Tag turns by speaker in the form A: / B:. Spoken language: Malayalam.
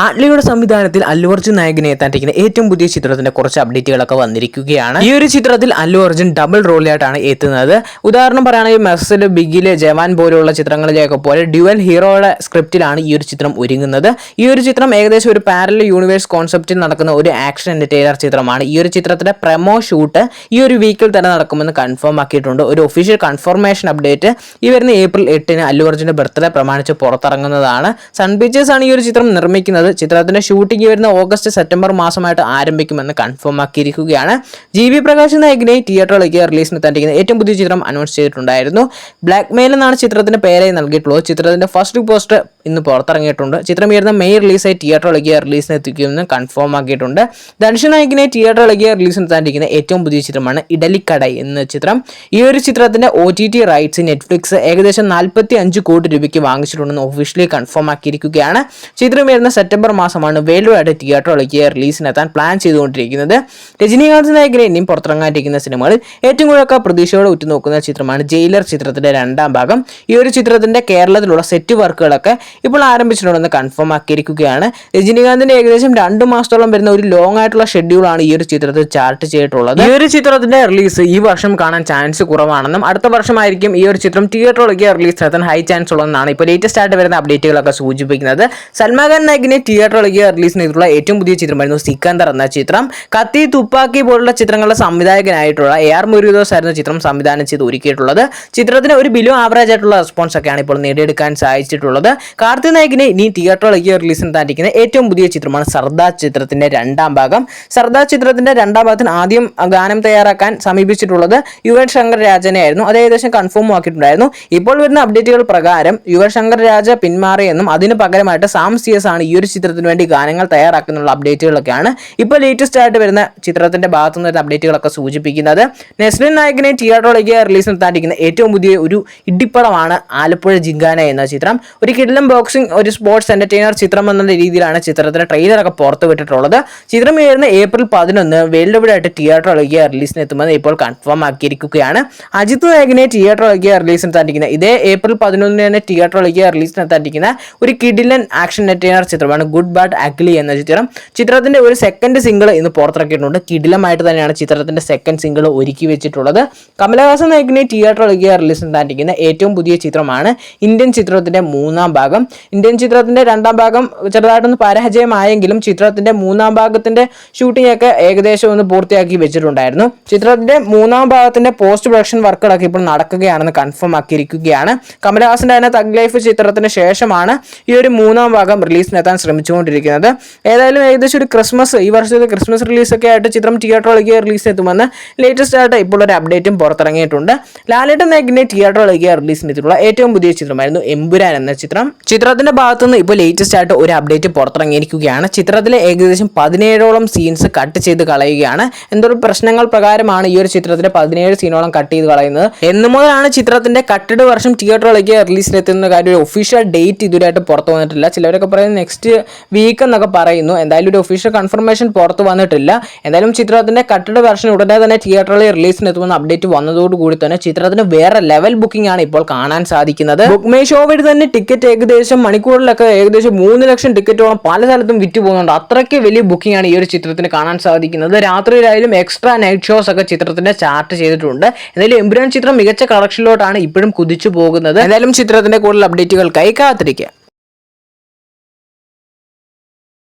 A: ആട്ലിയുടെ സംവിധാനത്തിൽ അല്ലു അർജുൻ നായകനെ എത്താണ്ടിരിക്കുന്ന ഏറ്റവും പുതിയ ചിത്രത്തിന്റെ കുറച്ച് അപ്ഡേറ്റുകളൊക്കെ വന്നിരിക്കുകയാണ്. ഈ ഒരു ചിത്രത്തിൽ അല്ലു അർജുൻ ഡബിൾ റോളിലായിട്ടാണ് എത്തുന്നത്. ഉദാഹരണം പറയുകയാണെങ്കിൽ മെസ്സൽ ബിഗിൽ ജവാൻ പോലെയുള്ള ചിത്രങ്ങളിലേക്ക് പോലെ ഡ്യുവൽ ഹീറോയുടെ സ്ക്രിപ്റ്റിലാണ് ഈ ഒരു ചിത്രം ഒരുങ്ങുന്നത്. ഈ ഒരു ചിത്രം ഏകദേശം ഒരു പാരലൽ യൂണിവേഴ്സ് കോൺസെപ്റ്റിൽ നടക്കുന്ന ഒരു ആക്ഷൻ എന്റർടൈനർ ചിത്രമാണ്. ഈ ഒരു ചിത്രത്തിന്റെ പ്രമോ ഷൂട്ട് ഈ ഒരു വീക്കിൽ തന്നെ നടക്കുമെന്ന് കൺഫേം ആക്കിയിട്ടുണ്ട്. ഒരു ഒഫീഷ്യൽ കൺഫർമേഷൻ അപ്ഡേറ്റ് ഈ വരുന്ന ഏപ്രിൽ എട്ടിന് അല്ലു അർജുന്റെ ബർത്ത്ഡേ പ്രമാണിച്ച് പുറത്തിറങ്ങുന്നതാണ്. സൺ പിക്ചേഴ്സ് ആണ് ഈ ഒരു ചിത്രം നിർമ്മിക്കുന്നത്. ചിത്രത്തിന്റെ ഷൂട്ടിംഗ് വരുന്ന ഓഗസ്റ്റ് സെപ്റ്റംബർ മാസമായിട്ട് ആരംഭിക്കുമെന്ന് കൺഫേം ആക്കിയിരിക്കുകയാണ്. ജി വി പ്രകാശ് നായകനെ തിയേറ്ററിലേക്ക് റിലീസിന് തന്നിരിക്കുന്ന ഏറ്റവും പുതിയ ചിത്രം അനൗൺസ് ചെയ്തിട്ടുണ്ടായിരുന്നു. ബ്ലാക്ക് മെയിൽ എന്നാണ് ചിത്രത്തിന്റെ പേരായി നൽകിയിട്ടുള്ളത്. ചിത്രത്തിന്റെ ഫസ്റ്റ് പോസ്റ്റർ ഇന്ന് പുറത്തിറങ്ങിയിട്ടുണ്ട്. ചിത്രം വരുന്ന മെയ് റിലീസായി തിയേറ്ററിലേക്ക് റിലീസിന് എത്തിക്കുമെന്ന് കൺഫേം ആക്കിയിട്ടുണ്ട്. ധനുഷ് നായകനെ തിയേറ്ററിലേക്ക് റിലീസിന് എത്താണ്ടിരിക്കുന്ന ഏറ്റവും പുതിയ ചിത്രമാണ് ഇഡലിക്കടൈ എന്ന ചിത്രം. ഈ ഒരു ചിത്രത്തിന്റെ O T T rights Netflix ഏകദേശം നാൽപ്പത്തി അഞ്ച് കോടി രൂപയ്ക്ക് വാങ്ങിച്ചിട്ടുണ്ടെന്ന് ഒഫീഷ്യലി കൺഫേം ആക്കിയിരിക്കുകയാണ്. ചിത്രം വരുന്ന സെപ്റ്റംബർ മാസമാണ് വൈഡ് തിയേറ്ററിലേക്ക് റിലീസിനെത്താൻ പ്ലാൻ ചെയ്തുകൊണ്ടിരിക്കുന്നത്. രജനീകാന്ത് നായകനെ ഇനിയും പുറത്തിറങ്ങാനിരിക്കുന്ന സിനിമകളിൽ ഏറ്റവും കൂടുതൽ പ്രതീക്ഷയോടെ ഉറ്റുനോക്കുന്ന ചിത്രമാണ് ജയിലർ ചിത്രത്തിന്റെ രണ്ടാം ഭാഗം. ഈ ഒരു ചിത്രത്തിന്റെ കേരളത്തിലുള്ള സെറ്റ് വർക്കുകളൊക്കെ ഇപ്പോൾ ആരംഭിച്ചിട്ടുണ്ടെന്ന് കൺഫേം ആക്കിയിരിക്കുകയാണ്. രജനീകാന്തിന്റെ ഏകദേശം രണ്ട് മാസത്തോളം വരുന്ന ഒരു ലോങ് ആയിട്ടുള്ള ഷെഡ്യൂളാണ് ഈ ഒരു ചിത്രത്തിൽ ചാർട്ട് ചെയ്തിട്ടുള്ളത്. ഈ ഒരു ചിത്രത്തിന്റെ റിലീസ് ഈ വർഷം കാണാൻ ചാൻസ് കുറവാണെന്നും അടുത്ത വർഷമായിരിക്കും ഈ ഒരു ചിത്രം തിയേറ്ററിലേക്ക് റിലീസ് നടത്താൻ ഹൈ ചാൻസ് ഉള്ളതെന്നാണ് ഇപ്പോൾ ലേറ്റസ്റ്റ് ആയിട്ട് വരുന്ന അപ്ഡേറ്റുകളൊക്കെ സൂചിപ്പിക്കുന്നത്. സൽമാൻ നായകിനെ തിയേറ്ററിലേക്ക് റിലീസ് ചെയ്തിട്ടുള്ള ഏറ്റവും പുതിയ ചിത്രമായിരുന്നു സിക്കന്ദർ എന്ന ചിത്രം. കത്തി തുപ്പാക്കി പോലുള്ള ചിത്രങ്ങളുടെ സംവിധായകനായിട്ടുള്ള എ ആർ മുരുദോസ് ആയിരുന്നു ചിത്രം സംവിധാനം ചെയ്ത് ഒരുക്കിയിട്ടുള്ളത്. ചിത്രത്തിന് ഒരു ബിലോ ആവറേജ് ആയിട്ടുള്ള റെസ്പോൺസ് ഒക്കെയാണ് ഇപ്പോൾ നേടിയെടുക്കാൻ സാധിച്ചിട്ടുള്ളത്. കാർത്തി നായകിനെ ഇനി തിയേറ്ററിലേക്ക് റിലീസ് നടത്താനിരിക്കുന്ന ഏറ്റവും പുതിയ ചിത്രമാണ് സർദാർ ചിത്രത്തിന്റെ രണ്ടാം ഭാഗം. സർദാർ ചിത്രത്തിന്റെ രണ്ടാം ഭാഗത്തിന് ആദ്യം ഗാനം തയ്യാറാക്കാൻ സമീപിച്ചിട്ടുള്ളത് യുവൻ ശങ്കർ രാജനെ ആയിരുന്നു അത് ഏകദേശം കൺഫേം ആക്കിയിട്ടുണ്ടായിരുന്നു. ഇപ്പോൾ വരുന്ന അപ്ഡേറ്റുകൾ പ്രകാരം യുവൻ ശങ്കർ രാജ പിന്മാറിയെന്നും അതിന് പകരമായിട്ട് സാം സി എസ് ആണ് ഈ ഒരു ചിത്രത്തിന് വേണ്ടി ഗാനങ്ങൾ തയ്യാറാക്കുന്നുള്ള അപ്ഡേറ്റുകളൊക്കെയാണ് ഇപ്പോൾ ലേറ്റസ്റ്റ് ആയിട്ട് വരുന്ന ചിത്രത്തിന്റെ ഭാഗത്തു നിന്ന് വരുന്ന അപ്ഡേറ്റുകളൊക്കെ സൂചിപ്പിക്കുന്നത്. നെസ്ലിൻ നായകനെ തിയേറ്ററിലേക്ക് റിലീസ് നടത്താനിരിക്കുന്ന ഏറ്റവും പുതിയ ഒരു ഇടിപ്പടമാണ് ആലപ്പുഴ ജിങ്കാന എന്ന ചിത്രം. ഒരു കിടിലം ബോക്സിംഗ് ഒരു സ്പോർട്സ് എന്റർടൈനർ ചിത്രം എന്ന രീതിയിലാണ് ചിത്രത്തിന്റെ ട്രെയിലറൊക്കെ പുറത്തു വിട്ടിട്ടുള്ളത്. ചിത്രം വരുന്ന ഏപ്രിൽ പതിനൊന്ന് വേൾഡ് വൈഡ് ആയിട്ട് തിയേറ്ററിലേക്ക് റിലീസിന് എത്തുമെന്ന് ഇപ്പോൾ കൺഫേം ആക്കിയിരിക്കുകയാണ്. അജിത് നായകനെ തിയേറ്ററിലേക്ക് റിലീസിന് തന്നിരിക്കുന്ന ഇതേ ഏപ്രിൽ പതിനൊന്നിന് തന്നെ തിയേറ്ററിലേക്ക് റിലീസിന് തന്നിരിക്കുന്ന ഒരു കിഡിലൻ ആക്ഷൻ എന്റർടൈനർ ചിത്രമാണ് ഗുഡ് ബാഡ് അഗ്ലി എന്ന ചിത്രം. ചിത്രത്തിന്റെ ഒരു സെക്കൻഡ് സിംഗിൾ ഇന്ന് പുറത്തിറക്കിയിട്ടുണ്ട്. കിടിലമായിട്ട് തന്നെയാണ് ചിത്രത്തിന്റെ സെക്കൻഡ് സിംഗിൾ ഒരുക്കി വെച്ചിട്ടുള്ളത്. കമലഹാസൻ നായകനെ തിയേറ്ററിലേക്ക് റിലീസിന് തന്നിരിക്കുന്ന ഏറ്റവും പുതിയ ചിത്രമാണ് ഇന്ത്യൻ ചിത്രത്തിന്റെ മൂന്നാം ഭാഗം. ഇന്ത്യൻ ചിത്രത്തിന്റെ രണ്ടാം ഭാഗം ചെറുതായിട്ടൊന്ന് പരാജയമായെങ്കിലും ചിത്രത്തിന്റെ മൂന്നാം ഭാഗത്തിന്റെ ഷൂട്ടിംഗ് ഒക്കെ ഏകദേശം ഒന്ന് പൂർത്തിയാക്കി വെച്ചിട്ടുണ്ടായിരുന്നു. ചിത്രത്തിന്റെ മൂന്നാം ഭാഗത്തിന്റെ പോസ്റ്റ് പ്രൊഡക്ഷൻ വർക്കുകളൊക്കെ ഇപ്പോൾ നടക്കുകയാണെന്ന് കൺഫേം ആക്കിയിരിക്കുകയാണ്. കമലഹാസന്റെ തന്നെ തഗ് ലൈഫ് ചിത്രത്തിന് ശേഷമാണ് ഈ ഒരു മൂന്നാം ഭാഗം റിലീസിനെത്താൻ ശ്രമിച്ചുകൊണ്ടിരിക്കുന്നത്. ഏതായാലും ഏകദേശം ഒരു ക്രിസ്മസ് ഈ വർഷത്തെ ക്രിസ്മസ് റിലീസൊക്കെ ആയിട്ട് ചിത്രം തിയേറ്ററിലേക്ക് റിലീസ് എത്തുമെന്ന് ലേറ്റസ്റ്റ് ആയിട്ട് ഇപ്പോൾ ഒരു അപ്ഡേറ്റും പുറത്തിറങ്ങിയിട്ടുണ്ട്. ലാലേട്ടൻ നായകിനെ തിയേറ്ററിലേക്ക് റിലീസിനെത്തിയിട്ടുള്ള ഏറ്റവും പുതിയ ചിത്രമായിരുന്നു എമ്പുരാൻ എന്ന ചിത്രം. ചിത്രത്തിന്റെ ഭാഗത്തുനിന്ന് ഇപ്പോൾ ലേറ്റസ്റ്റ് ആയിട്ട് ഒരു അപ്ഡേറ്റ് പുറത്തിറങ്ങിയിരിക്കുകയാണ്. ചിത്രത്തിലെ ഏകദേശം പതിനേഴോളം സീൻസ് കട്ട് ചെയ്ത് കളയുകയാണ്. എന്തൊരു പ്രശ്നങ്ങൾ പ്രകാരമാണ് ഈ ഒരു ചിത്രത്തിലെ പതിനേഴ് സീനോളം കട്ട് ചെയ്ത് കളയുന്നത്? എന്ന് മുതലാണ് ചിത്രത്തിന്റെ കട്ടഡ് വർഷം തിയേറ്ററിലേക്ക് റിലീസിലെത്തുന്ന കാര്യം ഒരു ഒഫീഷ്യൽ ഡേറ്റ് ഇതുവരെയായിട്ട് പുറത്തു വന്നിട്ടില്ല. ചിലവരൊക്കെ പറയുന്നത് നെക്സ്റ്റ് വീക്ക് എന്നൊക്കെ പറയുന്നു. എന്തായാലും ഒരു ഒഫീഷ്യൽ കൺഫർമേഷൻ പുറത്തു വന്നിട്ടില്ല. എന്തായാലും ചിത്രത്തിന്റെ കട്ടഡ് വെർഷൻ ഉടനെ തന്നെ തിയേറ്ററിൽ റിലീസിന് എത്തുമെന്ന് അപ്ഡേറ്റ് വന്നതോടുകൂടി തന്നെ ചിത്രത്തിന് വേറെ ലെവൽ ബുക്കിംഗ് ആണ് ഇപ്പോൾ കാണാൻ സാധിക്കുന്നത്. ബുക്ക് മേ ഷോ വഴി തന്നെ ടിക്കറ്റ് ഏകദേശം മണിക്കൂറിലൊക്കെ ഏകദേശം മൂന്ന് ലക്ഷം ടിക്കറ്റോളം പല സ്ഥലത്തും വിറ്റ് പോകുന്നുണ്ട്. അത്രയ്ക്ക് വലിയ ബുക്കിംഗ് ആണ് ഈ ഒരു ചിത്രത്തിന് കാണാൻ സാധിക്കുന്നത്. രാത്രിയിലായാലും എക്സ്ട്രാ നൈറ്റ് ഷോസ് ഒക്കെ ചിത്രത്തിന്റെ ചാർട്ട് ചെയ്തിട്ടുണ്ട്. എന്തായാലും എമ്പുരാൻ ചിത്രം മികച്ച കളക്ഷനിലോട്ടാണ് ഇപ്പോഴും കുതിച്ചു പോകുന്നത്. എന്തായാലും ചിത്രത്തിന്റെ കൂടുതൽ അപ്ഡേറ്റുകൾക്കായി കാത്തിരിക്കുക.